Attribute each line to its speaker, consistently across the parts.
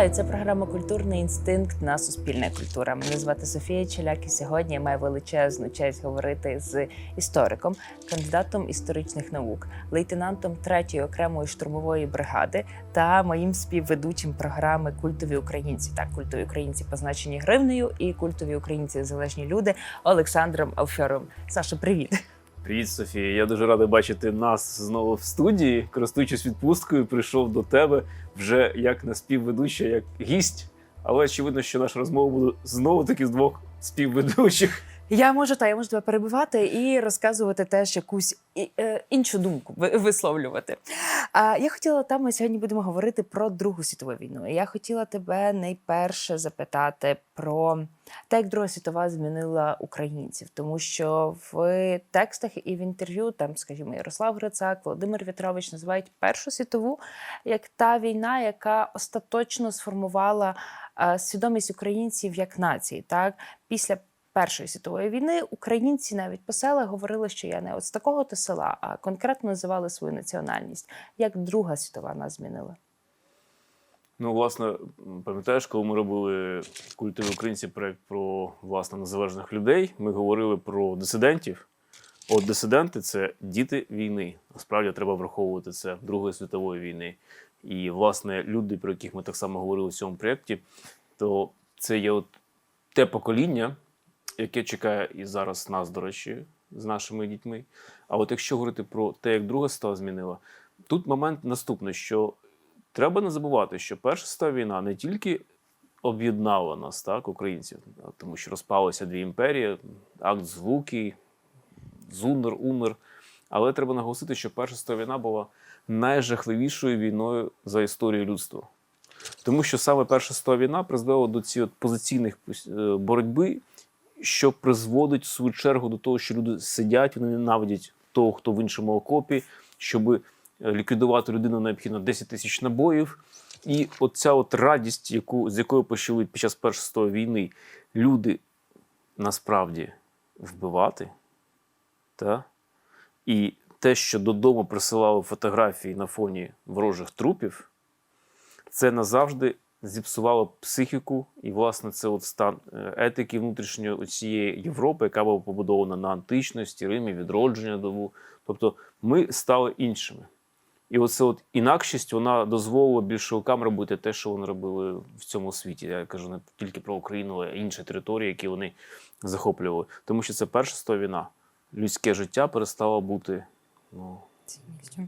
Speaker 1: Вітаю! Це програма Культурний інстинкт на Суспільна культура. Мене звати Софія Челяк, і сьогодні я маю величезну честь говорити з істориком, кандидатом історичних наук, лейтенантом 3-ї окремої штурмової бригади та моїм співведучим програми Культові українці. Так, культові українці позначені гривнею і культові українці залежні люди Олександром Алфьоровим. Саша, привіт!
Speaker 2: Привіт, Софія. Я дуже радий бачити нас знову в студії. Користуючись відпусткою, прийшов до тебе вже як на співведуча, як гість. Але очевидно, що наша розмова буде знову таки з двох співведучих.
Speaker 1: Я можу та я можу тебе перебивати і розказувати теж якусь е, іншу думку висловлювати. А я хотіла там. Ми сьогодні будемо говорити про Другу світову війну. Я хотіла тебе найперше запитати про те, як Друга світова змінила українців, тому що в текстах і в інтерв'ю там, скажімо, Ярослав Грицак, Володимир Вітрович називають Першу світову як та війна, яка остаточно сформувала свідомість українців як нації. Так після Першої світової війни українці навіть по селах говорили, що я не от з такого то села, а конкретно називали свою національність. Як Друга світова нас змінила?
Speaker 2: Ну, власне, пам'ятаєш, коли ми робили культові українці проект про власне незалежних людей, ми говорили про дисидентів. От дисиденти це діти війни. Насправді треба враховувати це Другої світової війни. І, власне, люди, про яких ми так само говорили в цьому проєкті, то це є от те покоління, яке чекає і зараз нас, до речі, з нашими дітьми. А от якщо говорити про те, як Друга світова змінила, тут момент наступний, що треба не забувати, що Перша світова війна не тільки об'єднала нас, так, українців, тому що розпалися дві імперії, акт звуки, Зунер, Умер. Але треба наголосити, що Перша світова війна була найжахливішою війною за історію людства. Тому що саме Перша світова війна призвела до цієї позиційних е, боротьби, що призводить в свою чергу до того, що люди сидять, вони ненавидять того, хто в іншому окопі, щоб ліквідувати людину необхідно 10 тисяч набоїв. І оця от радість, яку, з якою почали під час Першої світової війни люди насправді вбивати, та? і те, що додому присилали фотографії на фоні ворожих трупів, це назавжди зіпсувало психіку, і, власне, це от стан е, етики внутрішньої цієї Європи, яка була побудована на античності, Римі, відродження дову. Тобто ми стали іншими. І оце от інакшість вона дозволила більшовикам робити те, що вони робили в цьому світі. Я кажу не тільки про Україну, а й інші території, які вони захоплювали. Тому що це перша світова війна. Людське життя перестало бути ну,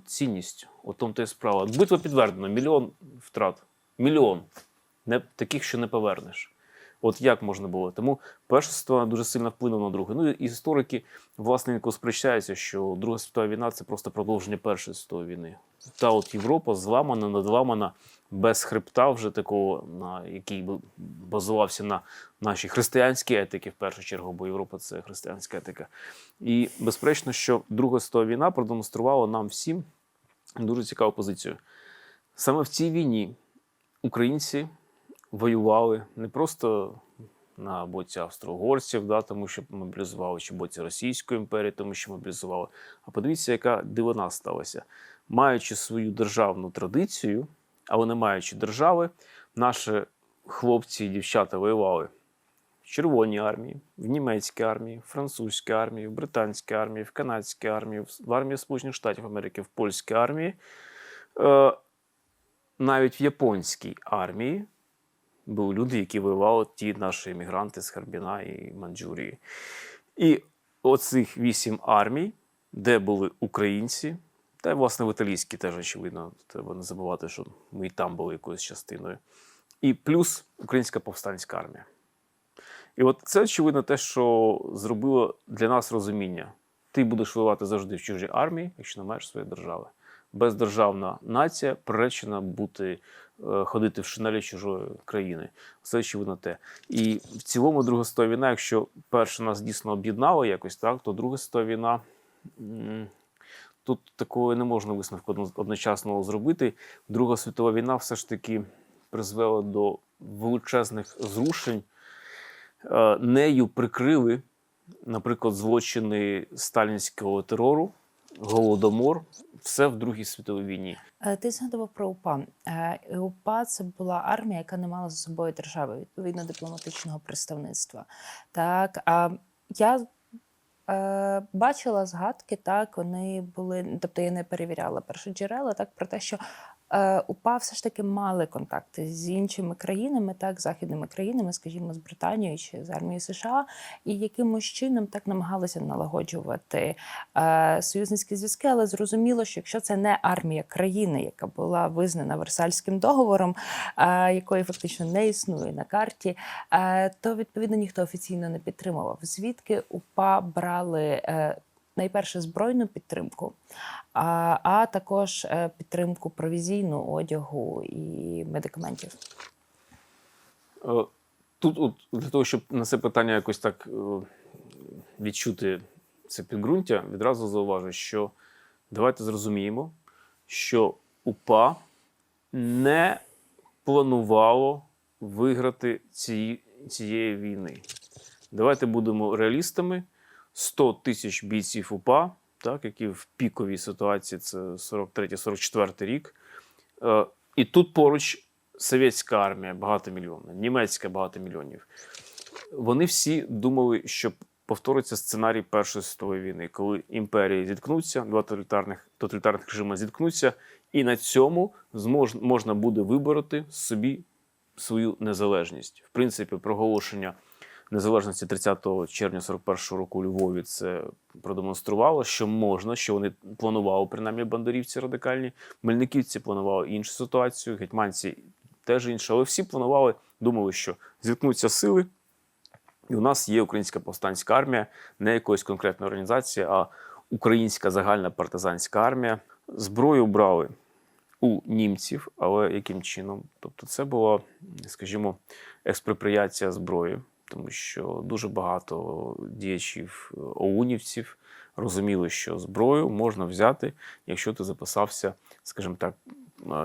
Speaker 2: цінністю. От тому то і справа. Битва підтверджена, мільйон втрат. Мільйон. Не, таких, що не повернеш. От як можна було? Тому перша світова дуже сильно вплинула на другу. Ну і історики власне сперечаються, що Друга світова війна це просто продовження Першої світової війни. Та от Європа зламана, надламана, без хребта, вже такого, на який базувався на нашій християнській етиці, в першу чергу, бо Європа це християнська етика. І безперечно, що Друга світова війна продемонструвала нам всім дуже цікаву позицію. Саме в цій війні українці воювали не просто на боці австро-угорців, да, тому що мобілізували, чи боці Російської імперії, тому що мобілізували. А подивіться, яка дивина сталася. Маючи свою державну традицію, але не маючи держави, наші хлопці і дівчата воювали в Червоній армії, в німецькій армії, в французькій армії, в британській армії, в канадській армії, в армії Сполучених Штатів Америки, в польській армії, е, навіть в японській армії були люди, які воювали ті наші емігранти з Харбіна і Манджурії. І оцих вісім армій, де були українці, та й, власне, в італійській теж, очевидно, треба не забувати, що ми і там були якоюсь частиною. І плюс українська повстанська армія. І от це, очевидно, те, що зробило для нас розуміння. Ти будеш воювати завжди в чужій армії, якщо не маєш своєї держави. Бездержавна нація приречена бути е, ходити в шинелі чужої країни. Це очевидно те. І в цілому Друга світова війна, якщо перша нас дійсно об'єднала якось, так, то Друга світова війна тут такого не можна висновку одно- одночасно зробити. Друга світова війна все ж таки призвела до величезних зрушень. Е, Нею прикрили, наприклад, злочини сталінського терору, голодомор, все в Другій світовій війні.
Speaker 1: Е, Ти згадував про УПА. Е, УПА це була армія, яка не мала за собою держави, відповідно дипломатичного представництва. Так, а я е, бачила згадки, так, вони були, тобто я не перевіряла першоджерела, так, про те, що УПА все ж таки мали контакти з іншими країнами, так, західними країнами, скажімо, з Британією чи з армією США, і якимось чином так намагалися налагоджувати е, союзницькі зв'язки, але зрозуміло, що якщо це не армія країни, яка була визнана Версальським договором, е, якої фактично не існує на карті, е, то відповідно ніхто офіційно не підтримував. Звідки УПА брали е, найперше збройну підтримку, а, а також е, підтримку провізійну одягу і медикаментів.
Speaker 2: Е, Тут, от, для того, щоб на це питання якось так е, відчути це підґрунтя, відразу зауважу, що давайте зрозуміємо, що УПА не планувало виграти ці, цієї війни. Давайте будемо реалістами. 100 тисяч бійців УПА, так, які в піковій ситуації це 43-44 рік. Е, і тут поруч совєтська армія багатомільйонна, німецька багатомільйонів. Вони всі думали, що повториться сценарій Першої світової війни, коли імперії зіткнуться, два тоталітарних, тоталітарних режими зіткнуться, і на цьому змож, можна буде вибороти собі свою незалежність. В принципі, проголошення незалежності 30 червня 41 року у Львові це продемонструвало, що можна, що вони планували, принаймні бандерівці радикальні. Мельниківці планували іншу ситуацію, гетьманці теж інше, але всі планували, думали, що зіткнуться сили, і у нас є українська повстанська армія, не якоїсь конкретної організації, а українська загальна партизанська армія. Зброю брали у німців, але яким чином? Тобто, це була, скажімо, експропріація зброї, тому що дуже багато діячів е, оунівців розуміли, що зброю можна взяти, якщо ти записався, скажімо так,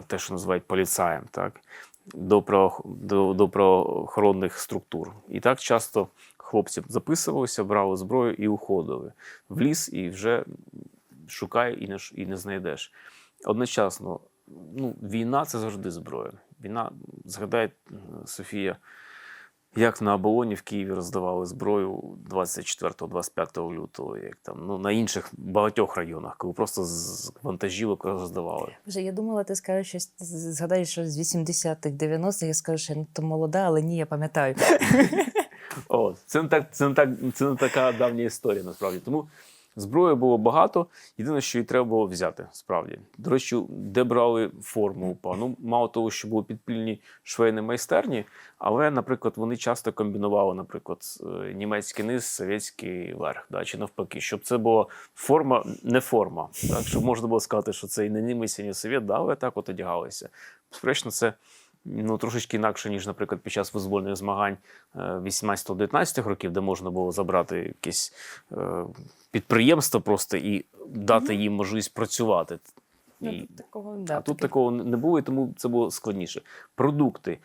Speaker 2: те, що називають поліцаєм, так, до, до, до правоохоронних структур. І так часто хлопці записувалися, брали зброю і уходили в ліс, і вже шукай і не, і не знайдеш. Одночасно, ну, війна це завжди зброя. Війна, згадай, е, Софія, як на оболоні в Києві роздавали зброю 24-25 лютого, як там ну, на інших багатьох районах, коли просто з вантажівок роздавали.
Speaker 1: Вже я думала, ти скажеш щось, згадаєш що з 80-х, 90-х, я скажу, що я то молода, але ні, я пам'ятаю.
Speaker 2: О, це не так, це не так, це не така давня історія, насправді. Тому зброї було багато. Єдине, що її треба було взяти, справді. До речі, де брали форму УПА? Ну, мало того, що були підпільні швейні майстерні, але, наприклад, вони часто комбінували, наприклад, е, німецький низ, совєтський верх, да, чи навпаки, щоб це була форма, не форма. Так, щоб можна було сказати, що це і не німець, і не совєт, да, але так от одягалися. Безперечно, це ну, трошечки інакше, ніж, наприклад, під час визвольних змагань е, 18-19 років, де можна було забрати якесь е, підприємство просто і дати їм можливість працювати.
Speaker 1: Ну,
Speaker 2: І,
Speaker 1: тут такого,
Speaker 2: а
Speaker 1: да,
Speaker 2: тут такого не було, і тому це було складніше. Продукти.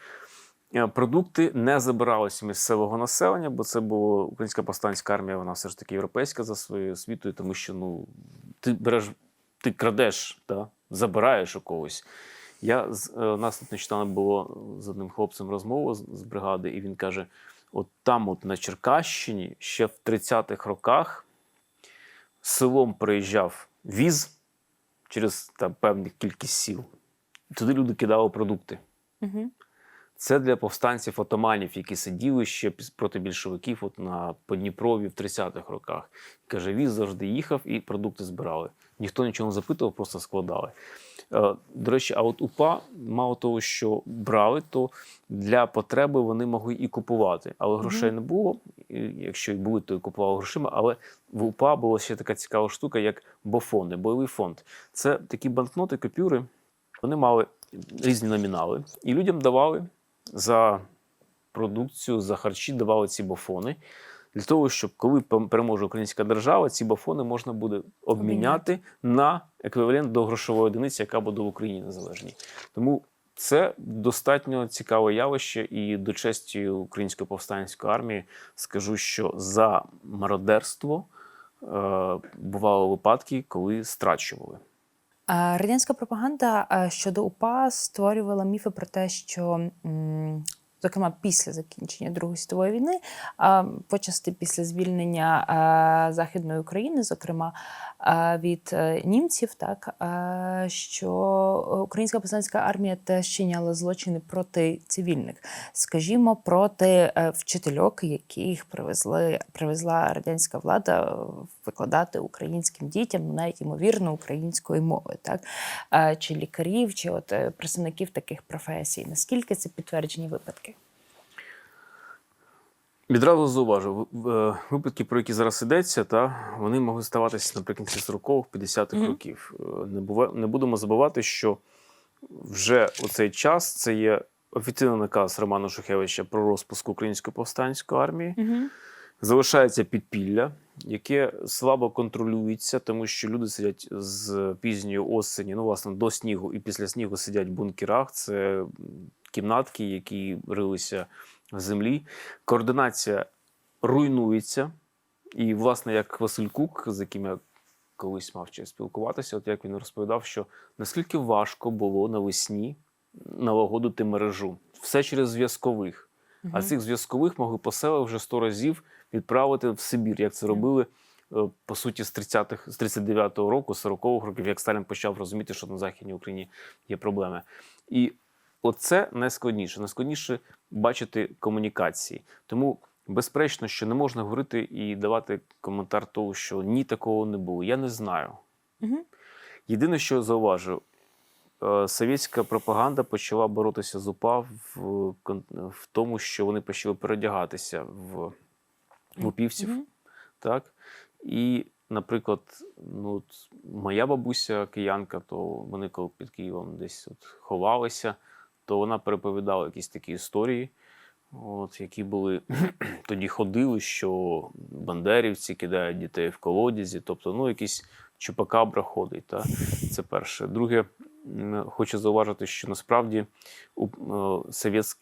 Speaker 2: Е, Продукти не забиралися місцевого населення, бо це була українська повстанська армія, вона все ж таки європейська за своєю освітою, тому що ну, ти береш, ти крадеш, да? забираєш у когось. Я е, у нас тут нещодавно було з одним хлопцем розмова з, бригади, і він каже: от там, от на Черкащині, ще в 30-х роках селом приїжджав віз через там, певну кількість сіл. Туди люди кидали продукти.
Speaker 1: Мгм.
Speaker 2: Це для повстанців отаманів, які сиділи ще проти більшовиків от на Подніпрові в 30-х роках. Каже, віз завжди їхав і продукти збирали. Ніхто нічого не запитував, просто складали. Е, До речі, а от УПА, мало того, що брали, то для потреби вони могли і купувати. Але грошей не було. Якщо і були, то і купували грошима. Але в УПА була ще така цікава штука, як бофони, бойовий фонд. Це такі банкноти, купюри. Вони мали різні номінали, і людям давали за продукцію, за харчі давали ці бофони. Для того, щоб коли переможе українська держава, ці бофони можна буде обміняти на еквівалент до грошової одиниці, яка буде в Україні незалежній. Тому це достатньо цікаве явище, і до честі української повстанської армії скажу, що за мародерство е, бували випадки, коли страчували.
Speaker 1: Радянська пропаганда щодо УПА створювала міфи про те, що, зокрема, після закінчення Другої світової війни, почасти після звільнення Західної України, зокрема від е, німців, так що українська повстанська армія теж чиняла злочини проти цивільних, скажімо, проти е, вчительок, яких привезли привезла радянська влада викладати українським дітям, навіть ймовірно, української мови, так чи лікарів, чи от е, представників таких професій. Наскільки це підтверджені випадки?
Speaker 2: Відразу зауважу, в- випадки, про які зараз йдеться, та вони могли ставатися наприкінці 40-х, 50-х
Speaker 1: Мгм.
Speaker 2: років. Е, Не, бува, не будемо забувати, що вже у цей час це є офіційний наказ Романа Шухевича про розпуск української повстанської армії.
Speaker 1: Угу.
Speaker 2: Залишається підпілля, яке слабо контролюється, тому що люди сидять з пізньої осені, ну, власне, до снігу і після снігу сидять в бункерах. Це кімнатки, які рилися землі. Координація руйнується. І, власне, як Василь Кук, з яким я колись мав честь спілкуватися, от як він розповідав, що наскільки важко було навесні налагодити мережу. Все через зв'язкових. А цих зв'язкових могли по селах вже 100 разів відправити в Сибір, як це робили е, по суті з 30-х, з 39-го року, 40-х років, як Сталін почав розуміти, що на Західній Україні є проблеми. І оце найскладніше. Найскладніше бачити комунікації. Тому, безперечно, що не можна говорити і давати коментар того, що ні такого не було. Я не знаю.
Speaker 1: Угу.
Speaker 2: Єдине, що зауважу, е, совєтська пропаганда почала боротися з УПА в, в тому, що вони почали переодягатися в, упівців.
Speaker 1: Мгм.
Speaker 2: Так? І, наприклад, ну, от моя бабуся киянка, то вони коли під Києвом десь от ховалися, то вона переповідала якісь такі історії, от, які були тоді ходили, що бандерівці кидають дітей в колодязі, тобто ну, якийсь чупакабра ходить. Та? Це перше. Друге, хочу зауважити, що насправді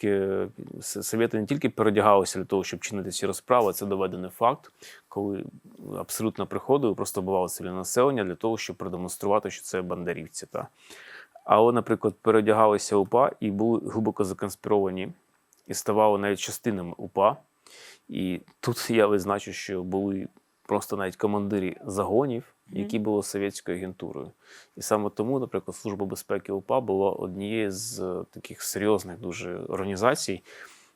Speaker 2: е, совєти не тільки передягалися для того, щоб чинити ці розправи, це доведений факт, коли абсолютно приходили, просто бувало цивільне населення для того, щоб продемонструвати, що це бандерівці. Та? Але, наприклад, передягалися УПА і були глибоко законспіровані і ставали навіть частинами УПА. І тут я визначу, що були просто навіть командирі загонів, які були совєтською агентурою. І саме тому, наприклад, Служба безпеки УПА була однією з е, таких серйозних дуже організацій,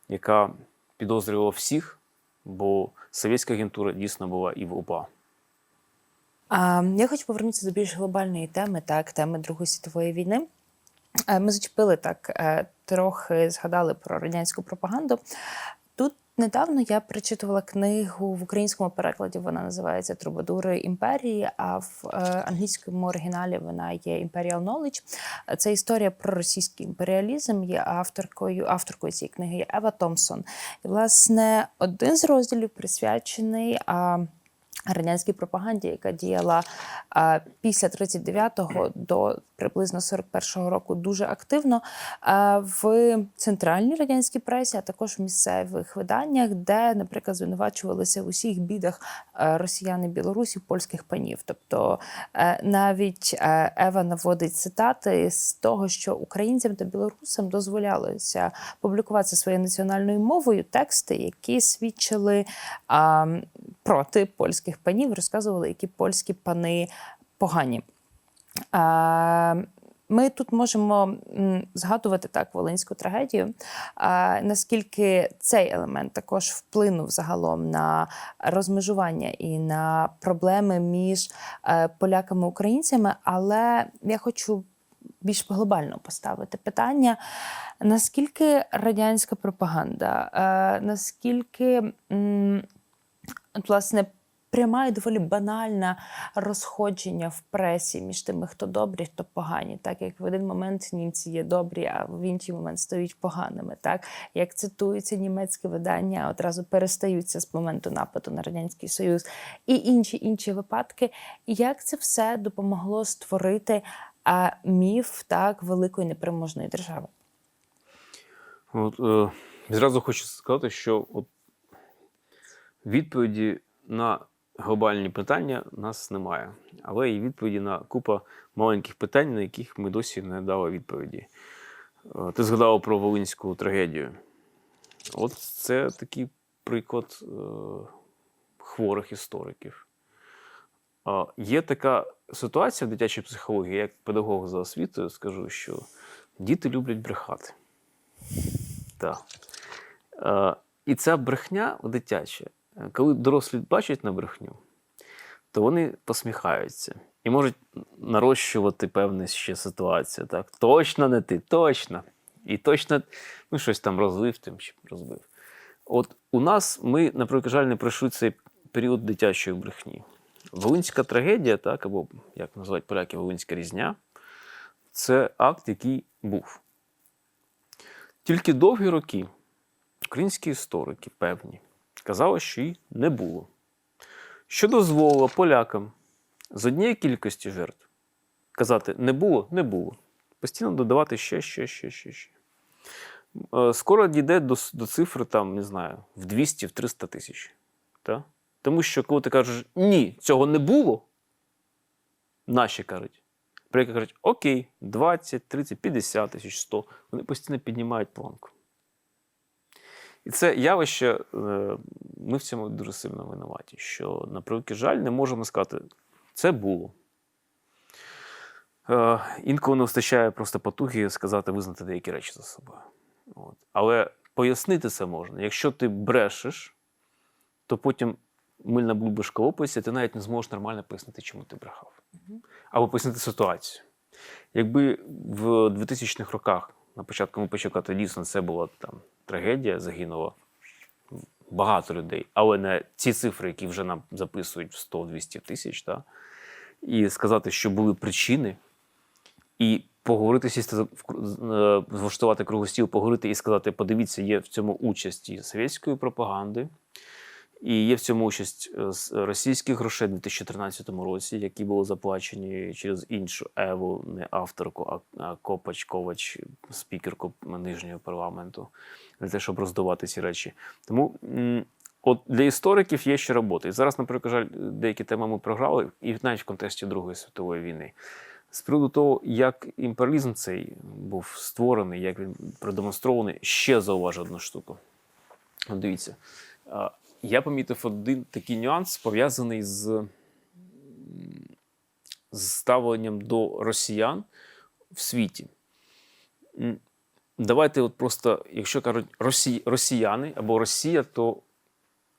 Speaker 2: яка підозрювала всіх, бо совєтська агентура дійсно була і в УПА.
Speaker 1: Я хочу повернутися до більш глобальної теми, так, теми Другої світової війни. Е, Ми зачепили так, е, трохи згадали про радянську пропаганду. Тут недавно я перечитувала книгу в українському перекладі. Вона називається Трубадури імперії, а в е, англійському оригіналі вона є Imperial Knowledge. Це історія про російський імперіалізм. Є авторкою, авторкою цієї книги є Ева Томпсон. І, власне, один з розділів присвячений. Радянській пропаганді, яка діяла після 39-го до приблизно 41-го року дуже активно в центральній радянській пресі, а також в місцевих виданнях, де, наприклад, звинувачувалися в усіх бідах е, росіян і білорусів, польських панів. Тобто е, навіть е, Ева наводить цитати з того, що українцям та білорусам дозволялося публікувати своєю національною мовою тексти, які свідчили проти польських панів, розказували, які польські пани погані. Ми тут можемо згадувати так волинську трагедію. Наскільки цей елемент також вплинув загалом на розмежування і на проблеми між е, поляками і українцями, але я хочу більш глобально поставити питання: наскільки радянська пропаганда, е, наскільки власне. Пряма і доволі банальне розходження в пресі між тими, хто добрі, хто погані. Так як в один момент німці є добрі, а в інший момент стають поганими. Так як цитуються німецькі видання, одразу перестаються з моменту нападу на радянський союз, і інші інші випадки. Як це все допомогло створити а, міф так великої непереможної держави?
Speaker 2: От, е, зразу хочу сказати, що от відповіді на глобальні питання нас немає. Але є відповіді на купа маленьких питань, на яких ми досі не дали відповіді. Е, Ти згадав про Волинську трагедію. От це такий приклад е, хворих істориків. А, Є така ситуація в дитячій психології, як педагог за освітою, скажу, що діти люблять брехати. Так. Е, І ця брехня дитяча, е, коли дорослі бачать на брехню, то вони посміхаються і можуть нарощувати певні ще ситуації. Так? Точно не ти, точно. І точно ну, щось там розлив тим чи розбив. От у нас ми, наприклад, жаль, не пройшли цей період дитячої брехні. Волинська трагедія, так, або як називають поляки, Волинська різня, це акт, який був. Тільки довгі роки українські історики певні казали, що її не було. Що дозволило полякам з однієї кількості жертв казати не було, не було. Постійно додавати ще, ще, ще, ще, ще. Е, Скоро дійде до, до цифри, там, не знаю, в 200, в 300 тисяч. Та? Тому що, коли ти кажеш, ні, цього не було, наші кажуть. Поляки кажуть, окей, 20, 30, 50 тисяч, 100. Вони постійно піднімають планку. І це явище, е, ми в цьому дуже сильно винуваті, що, на превеликий жаль, не можемо сказати, це було. Е, Інколи не вистачає просто потуги сказати, визнати деякі речі за собою. От. Але пояснити це можна. Якщо ти брешеш, то потім мильна бульбашка лопається, ти навіть не зможеш нормально пояснити, чому ти брехав. Або пояснити ситуацію. Якби в 2000-х роках, на початку ми почекати, дійсно це була там трагедія, загинуло багато людей, але не ці цифри, які вже нам записують в 100-200 тисяч, та, і сказати, що були причини, і поговорити, сісти, е, влаштувати круглий стіл, поговорити і сказати: подивіться, є в цьому участь і совєтської пропаганди, і є в цьому участь е, російських грошей у 2013 році, які були заплачені через іншу Еву, не авторку, а, Копач Ковач, спікерку нижнього парламенту, для того, щоб роздавати ці речі. Тому от для істориків є ще робота. І зараз, наприклад, жаль, деякі теми ми програли, і навіть в контексті Другої світової війни. З приводу того, як імперіалізм цей був створений, як він продемонстрований, ще зауважу одну штуку. Дивіться, я помітив один такий нюанс, пов'язаний з, з ставленням до росіян в світі. Давайте, от просто, якщо кажуть росі, росіяни або Росія, то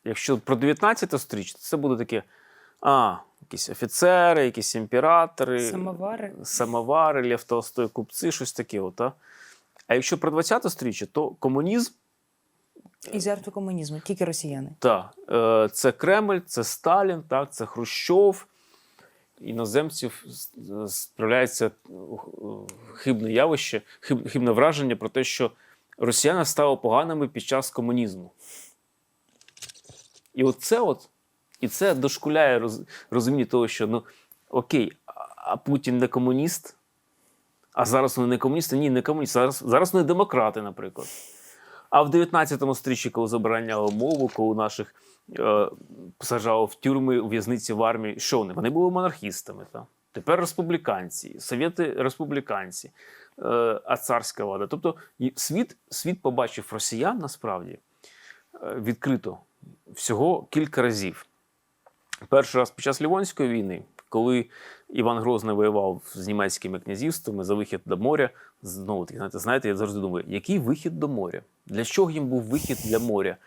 Speaker 2: якщо про 19 сторіччя, то це буде таке: а, якісь офіцери, якісь імператори,
Speaker 1: Самовари.
Speaker 2: самовари, Лев купці, щось таке. От, а? а якщо про 20 сторіччя, то комунізм
Speaker 1: І жертви комунізму, тільки росіяни.
Speaker 2: Так, е, це Кремль, це Сталін, так, це Хрущов. Іноземців справляється е, хибне явище, хиб- хибне враження про те, що росіяни стали поганими під час комунізму. І от це от, і це дошкуляє роз, розуміння того, що ну окей, а Путін не комуніст, а зараз вони не комуністи. Ні, не комуністи. Зараз, зараз вони демократи, наприклад. А в 19 стрічі, коли забороняли мову, коли наших е, посаджали в тюрми, у в'язниці в армії, що вони? Вони були монархістами. Та? Тепер республіканці, совєти республіканці, е, а царська влада. Тобто світ, світ побачив росіян насправді е, відкрито всього кілька разів. Перший раз під час Лівонської війни, коли Іван Грозний воював з німецькими князівствами за вихід до моря. Знову таки, знаєте, знаєте, я завжди думаю, який вихід до моря? Для чого їм був вихід для моря?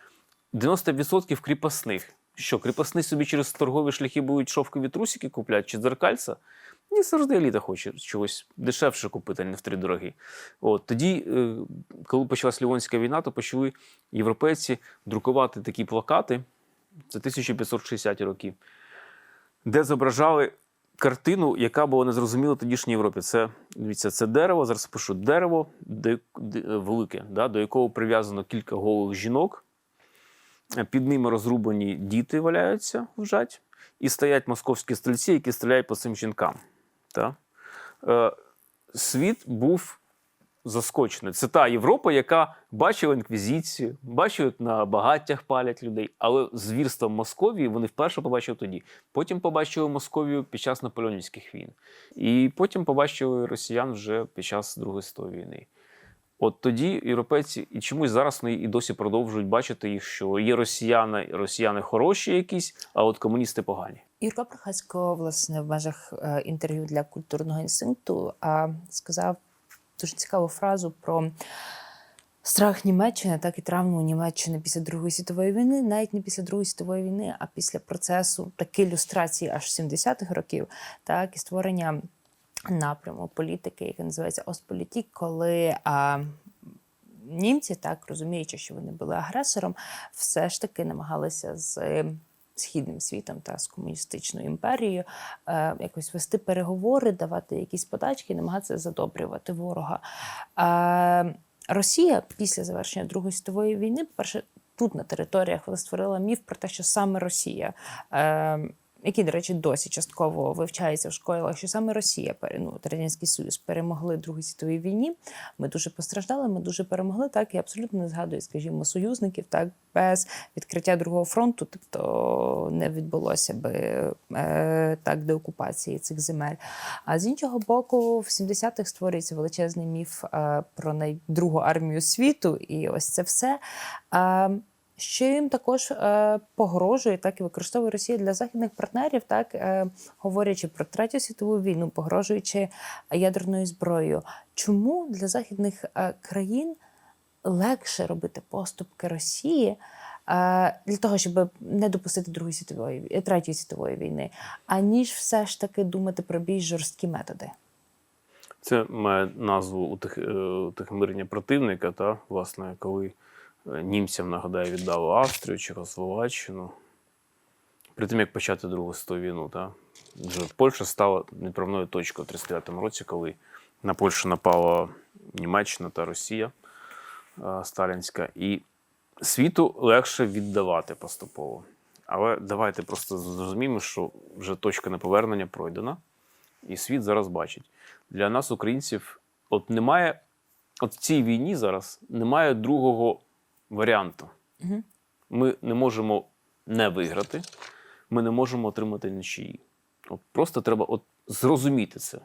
Speaker 2: 90% кріпосних. Що, кріпосні собі через торгові шляхи будуть шовкові трусики купляти чи дзеркальця? Ні, завжди еліта хоче чогось дешевше купити, а не втридороги. От тоді, е, коли почалась Лівонська війна, то почали європейці друкувати такі плакати. Це 1560 роки, де зображали картину, яка була незрозуміла тодішній Європі. Це дивіться, це дерево. Зараз пишу дерево де, де- велике, да, до якого прив'язано кілька голих жінок. Під ними розрубані діти валяються, лежать, і стоять московські стрільці, які стріляють по цим жінкам. Та? Е, світ був заскочене. Це та Європа, яка бачила інквізицію, бачила, на багаттях палять людей, але звірства Московії вони вперше побачили тоді. Потім побачили Московію під час наполеонівських війн. І потім побачили росіян вже під час Другої світової війни. От тоді європейці, і чомусь зараз вони і досі продовжують бачити їх, що є росіяни, росіяни хороші якісь, а от комуністи погані.
Speaker 1: Юрко Прохасько, власне, в межах е, інтерв'ю для культурного інстинкту сказав дуже цікаву фразу про страх Німеччини, так і травму Німеччини після Другої світової війни, навіть не після Другої світової війни, а після процесу таки ілюстрації аж 70-х років, так і створення напряму політики, який називається Остполітік, коли а, німці, так розуміючи, що вони були агресором, все ж таки намагалися з східним світом та з комуністичною імперією е, якось вести переговори, давати якісь подачки, намагатися задобрювати ворога. Е, Росія після завершення Другої світової війни, перше, тут на територіях вона створила міф про те, що саме Росія. Який, до речі, досі частково вивчається в школах, що саме Росія, ну, Радянський Союз перемогли в Другій світовій війні. Ми дуже постраждали, ми дуже перемогли. Так і абсолютно не згадую, скажімо, союзників. Так без відкриття другого фронту, тобто не відбулося би е, так деокупації цих земель. А з іншого боку, в 70-х створюється величезний міф е, про найдругу армію світу, і ось це все. Е, що їм також е, погрожує, так і використовує Росія для західних партнерів, так е, говорячи про третю світову війну, погрожуючи ядерною зброєю. Чому для західних е, країн легше робити поступки Росії е, для того, щоб не допустити Другої світової третьої світової війни, аніж все ж таки думати про більш жорсткі методи?
Speaker 2: Це має назву утих, е, утихомирення противника, та, власне, коли е, німцям, нагадаю, віддали Австрію, Чехословаччину. При тим, як почати Другу світову війну, та, вже Польща стала відправною точкою в 1939 році, коли на Польщу напала Німеччина та Росія е, сталінська. І світу легше віддавати поступово. Але давайте просто зрозуміємо, що вже точка неповернення пройдена, і світ зараз бачить. Для нас, українців, от немає, от в цій війні зараз немає другого варіанту.
Speaker 1: Угу.
Speaker 2: Ми не можемо не виграти, ми не можемо отримати нічиї. От просто треба от зрозуміти це.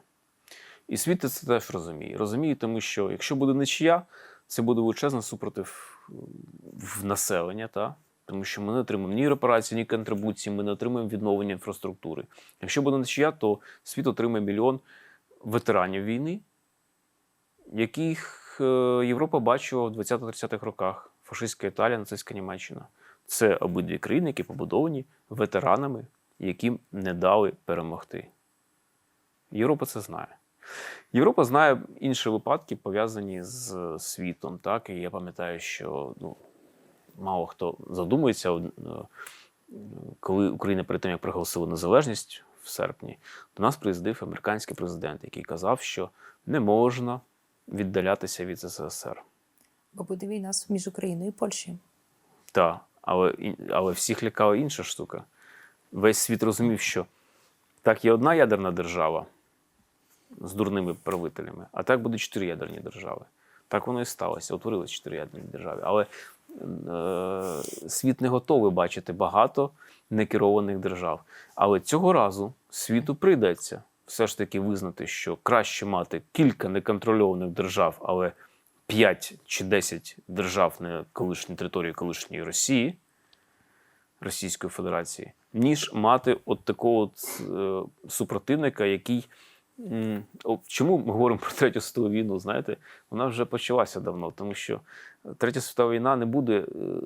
Speaker 2: І світ це теж розуміє. Розуміє, тому що якщо буде нічия, це буде величезний супротив в населення, та? тому що ми не отримаємо ні репарації, ні контрибуції, ми не отримаємо відновлення інфраструктури. Якщо буде нічия, то світ отримає мільйон ветеранів війни, яких е, Європа бачила в 20-30-х роках. Фашистська Італія, нацистська Німеччина. Це обидві країни, які побудовані ветеранами, яким не дали перемогти. Європа це знає. Європа знає інші випадки, пов'язані з світом. Так? І я пам'ятаю, що ну, мало хто задумується, е, коли Україна перед тим, як проголосила незалежність в серпні, до нас приїздив американський президент, який казав, що не можна віддалятися від СССР.
Speaker 1: Бо буде війна між Україною і Польщею.
Speaker 2: Так, але, але всіх лякала інша штука. Весь світ розумів, що так є одна ядерна держава з дурними правителями, а так буде чотири ядерні держави. Так воно і сталося. Утворилось чотири ядерні держави. Але е, світ не готовий бачити багато некерованих держав. Але цього разу світу прийдеться все ж таки визнати, що краще мати кілька неконтрольованих держав, але 5 чи 10 держав на колишній території колишньої Росії, Російської Федерації, ніж мати от такого от, е, супротивника, який. Чому ми говоримо про Третю світову війну? Знаєте, вона вже почалася давно, тому що Третя світова війна не буде е,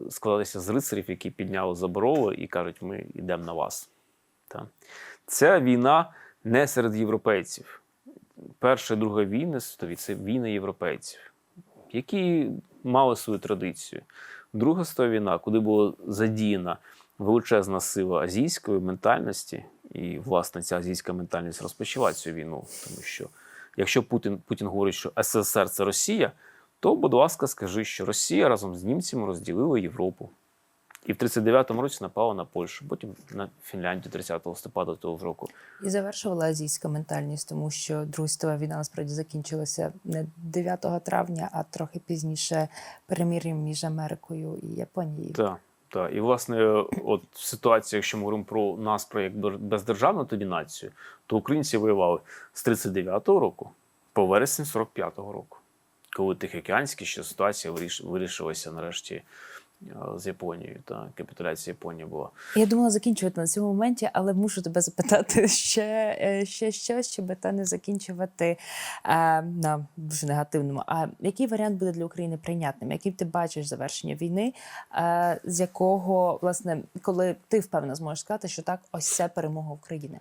Speaker 2: складатися з рицарів, які підняли забороли і кажуть, ми йдемо на вас. Та? Ця війна не серед європейців. Перша і друга війни світові це війни європейців які мали свою традицію. Друга світова війна, куди була задіяна величезна сила азійської ментальності, і, власне, ця азійська ментальність розпочала цю війну. Тому що якщо Путін, Путін говорить, що СССР це Росія, то, будь ласка, скажи, що Росія разом з німцями розділила Європу. І в 39-му році напала на Польщу, потім на Фінляндію 30 листопада того ж року.
Speaker 1: І завершувала азійська ментальність, тому що Друга світова війна насправді закінчилася не 9 травня, а трохи пізніше перемір'ям між Америкою і Японією.
Speaker 2: Так, так. І власне, от ситуація, якщо ми говоримо про нас, про як бездержавну тоді націю, то українці воювали з 39-го року по вересень 45-го року, коли Тихоокеанська ще ситуація вирішилася нарешті з Японією. Та капітуляція Японії була.
Speaker 1: Я думала закінчувати на цьому моменті, але мушу тебе запитати ще, е, ще щось, щоб та не закінчувати е, на дуже негативному. А який варіант буде для України прийнятним? Який ти бачиш завершення війни, е, з якого, власне, коли ти впевнено зможеш сказати, що так, ось це перемога України?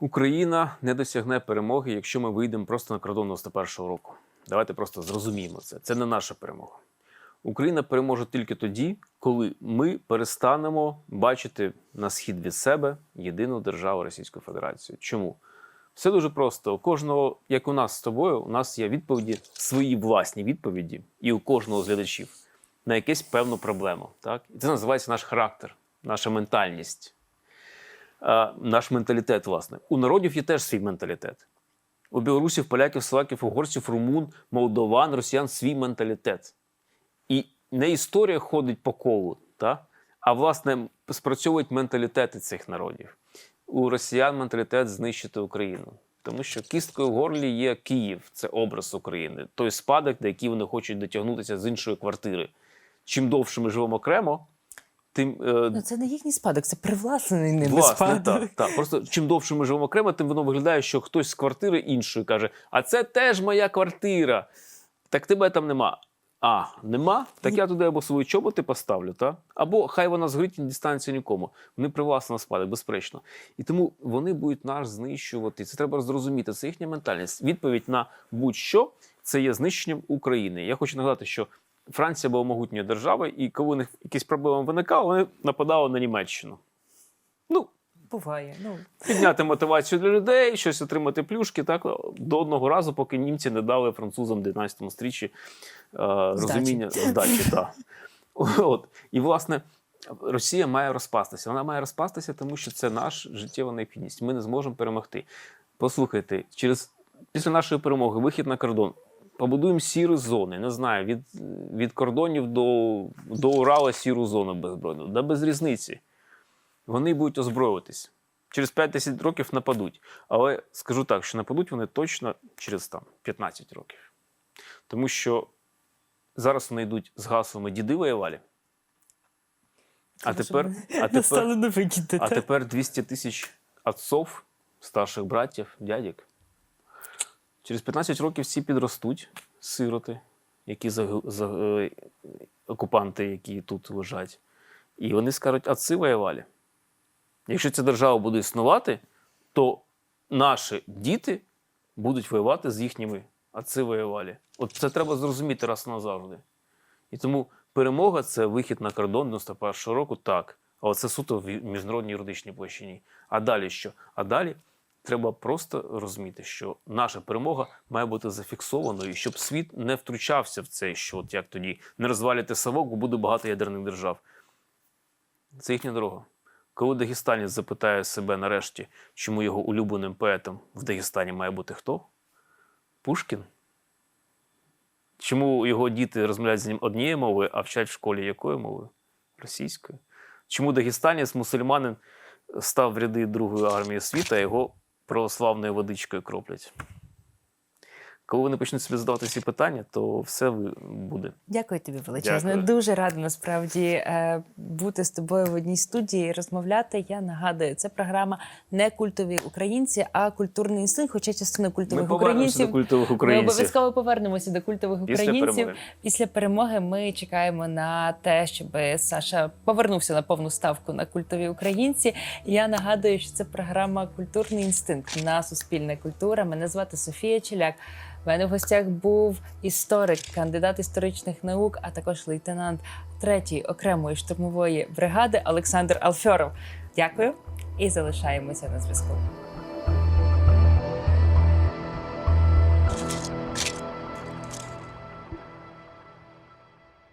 Speaker 2: Україна не досягне перемоги, якщо ми вийдемо просто на кордон 91-го року. Давайте просто зрозуміємо це. Це не наша перемога. Україна переможе тільки тоді, коли ми перестанемо бачити на схід від себе єдину державу Російської Федерації. Чому? Все дуже просто. У кожного, як у нас з тобою, у нас є відповіді, свої власні відповіді, і у кожного з глядачів на якусь певну проблему. Так? І це називається наш характер, наша ментальність наш менталітет, власне. У народів є теж свій менталітет. У білорусів, поляків, словаків, угорців, румун, молдован, росіян свій менталітет. Не історія ходить по колу, та? а власне спрацьовують менталітети цих народів. У росіян менталітет знищити Україну. Тому що кісткою в горлі є Київ, це образ України, той спадок, до який вони хочуть дотягнутися з іншої квартири. Чим довше ми живемо окремо, тим е,
Speaker 1: Ну це не їхній спадок, це привласнений ними
Speaker 2: Власне,
Speaker 1: спадок.
Speaker 2: так, так. Просто чим довше ми живемо окремо, тим воно виглядає, що хтось з квартири іншої каже: А це теж моя квартира. Так тебе там нема. А, нема? Так я туди або свої чоботи поставлю, та? або хай вона згорить не дістанеться нікому. Вони привласно спадок, безперечно. І тому вони будуть нас знищувати. Це треба зрозуміти. Це їхня ментальність. Відповідь на будь-що це є знищенням України. Я хочу нагадати, що Франція була могутньою державою, і коли у них якісь проблеми виникали, вони нападали на Німеччину. Ну,
Speaker 1: Буває. Ну
Speaker 2: підняти мотивацію для людей, щось отримати плюшки. Так до одного разу, поки німці не дали французам в 19 стрічі е, розуміння здачі. Та. От. І власне. Росія має розпастися. Вона має розпастися, тому що це наш життєва необхідність. Ми не зможемо перемогти. Послухайте, через після нашої перемоги вихід на кордон. Побудуємо сірі зони. Не знаю, від, від кордонів до, до Урала сіру зону беззбройну. Да без різниці вони будуть озброюватись. Через 5-10 років нападуть. Але скажу так, що нападуть вони точно через там, 15 років. Тому що зараз вони йдуть з гаслами діди воювали. А тепер, а тепер, а тепер 200 тисяч отцов, старших братів, дядік. Через 15 років всі підростуть сироти, які заги- за, е, окупанти, які тут лежать. І вони скажуть, отці воювали. Якщо ця держава буде існувати, то наші діти будуть воювати з їхніми отці воювали. От це треба зрозуміти раз назавжди. І тому перемога це вихід на кордон 91-го року, так. Але це суто в міжнародній юридичній площині. А далі що? А далі треба просто розуміти, що наша перемога має бути зафіксованою, щоб світ не втручався в це, що от як тоді не розвалюйте совок, бо буде багато ядерних держав. Це їхня дорога. Коли Дагестанець запитає себе нарешті, чому його улюбленим поетом в Дагестані має бути хто? Пушкін? Чому його діти розмовляють з ним однією мовою, а вчать в школі якою мовою? Російською. Чому Дагестанець, мусульманин, став в ряди Другої армії світу, а його православною водичкою кроплять? Коли вони почнуть собі задавати ці питання, то все буде.
Speaker 1: Дякую тобі величезно.
Speaker 2: Дякую.
Speaker 1: Дуже рада насправді е, бути з тобою в одній студії і розмовляти. Я нагадую, це програма не культові українці, а культурний інстинкт. Хоча частина культових
Speaker 2: Ми
Speaker 1: українців
Speaker 2: до культових
Speaker 1: ми
Speaker 2: українців.
Speaker 1: обов'язково повернемося до культових
Speaker 2: Після
Speaker 1: українців.
Speaker 2: перемоги.
Speaker 1: Після перемоги ми чекаємо на те, щоб Саша повернувся на повну ставку на культові українці. Я нагадую, що це програма Культурний інстинкт на Суспільна культура. Мене звати Софія Челяк. У мене в гостях був історик, кандидат історичних наук, а також лейтенант 3-ї окремої штурмової бригади Олександр Алфьоров. Дякую і залишаємося на зв'язку.